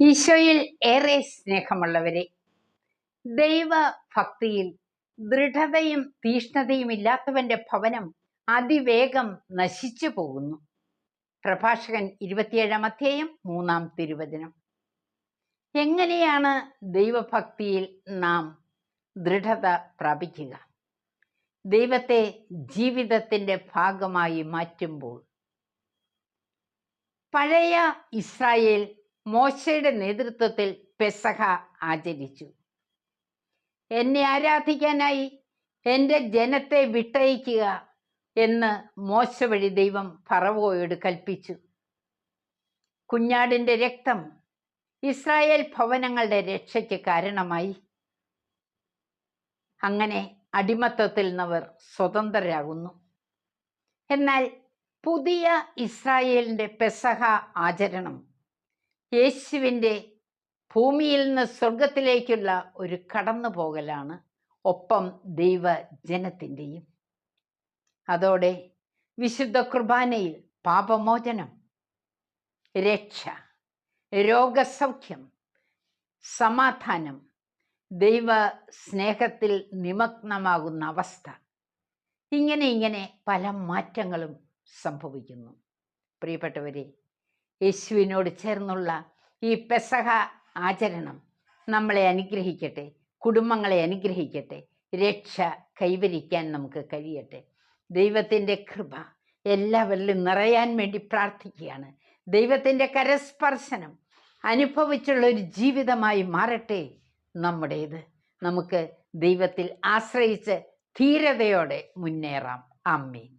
ഈശോയിൽ ഏറെ സ്നേഹമുള്ളവരെ ദൈവ ഭക്തിയിൽ ദൃഢതയും തീഷ്ണതയും ഇല്ലാത്തവന്റെ ഭവനം അതിവേഗം നശിച്ചു പോകുന്നു. പ്രഭാഷകൻ ഇരുപത്തിയേഴാം അധ്യായം മൂന്നാം തിരുവചനം. എങ്ങനെയാണ് ദൈവഭക്തിയിൽ നാം ദൃഢത പ്രാപിക്കുക? ദൈവത്തെ ജീവിതത്തിന്റെ ഭാഗമായി മാറ്റുമ്പോൾ പഴയ ഇസ്രായേൽ മോശയുടെ നേതൃത്വത്തിൽ പെസഹ ആചരിച്ചു. എന്നെ ആരാധിക്കാനായി എന്റെ ജനത്തെ വിട്ടയക്കുക എന്ന് മോശ വഴി ദൈവം ഫറവോയോട് കൽപ്പിച്ചു. കുഞ്ഞാടിന്റെ രക്തം ഇസ്രായേൽ ഭവനങ്ങളുടെ രക്ഷയ്ക്ക് കാരണമായി. അങ്ങനെ അടിമത്തത്തിൽ നിന്നവർ സ്വതന്ത്രരാകുന്നു. എന്നാൽ പുതിയ ഇസ്രായേലിന്റെ പെസഹ ആചരണം യേശുവിന്റെ ഭൂമിയിൽ നിന്ന് സ്വർഗത്തിലേക്കുള്ള ഒരു കടന്നു പോകലാണ് ഒപ്പം ദൈവജനത്തിന്റെയും. അതോടെ വിശുദ്ധ കുർബാനയിൽ പാപമോചനം രക്ഷ രോഗസൗഖ്യം സമാധാനം ദൈവ സ്നേഹത്തിൽ നിമഗ്നമാകുന്ന അവസ്ഥ. ഇങ്ങനെ ഇങ്ങനെ പല മാറ്റങ്ങളും സംഭവിക്കുന്നു. പ്രിയപ്പെട്ടവരെ യേശുവിനോട് ചേർന്നുള്ള ഈ പെസഹ ആചരണം നമ്മളെ അനുഗ്രഹിക്കട്ടെ കുടുംബങ്ങളെ അനുഗ്രഹിക്കട്ടെ രക്ഷ കൈവരിക്കാൻ നമുക്ക് കഴിയട്ടെ. ദൈവത്തിന്റെ കൃപ എല്ലാവരിലും നിറയാൻ വേണ്ടി പ്രാർത്ഥിക്കുകയാണ്. ദൈവത്തിന്റെ കരസ്പർശനം അനുഭവിച്ചുള്ള ഒരു ജീവിതമായി മാറട്ടെ നമ്മുടേത്. നമുക്ക് ദൈവത്തിൽ ആശ്രയിച്ച് ധീരതയോടെ മുന്നേറാം. അമ്മീൻ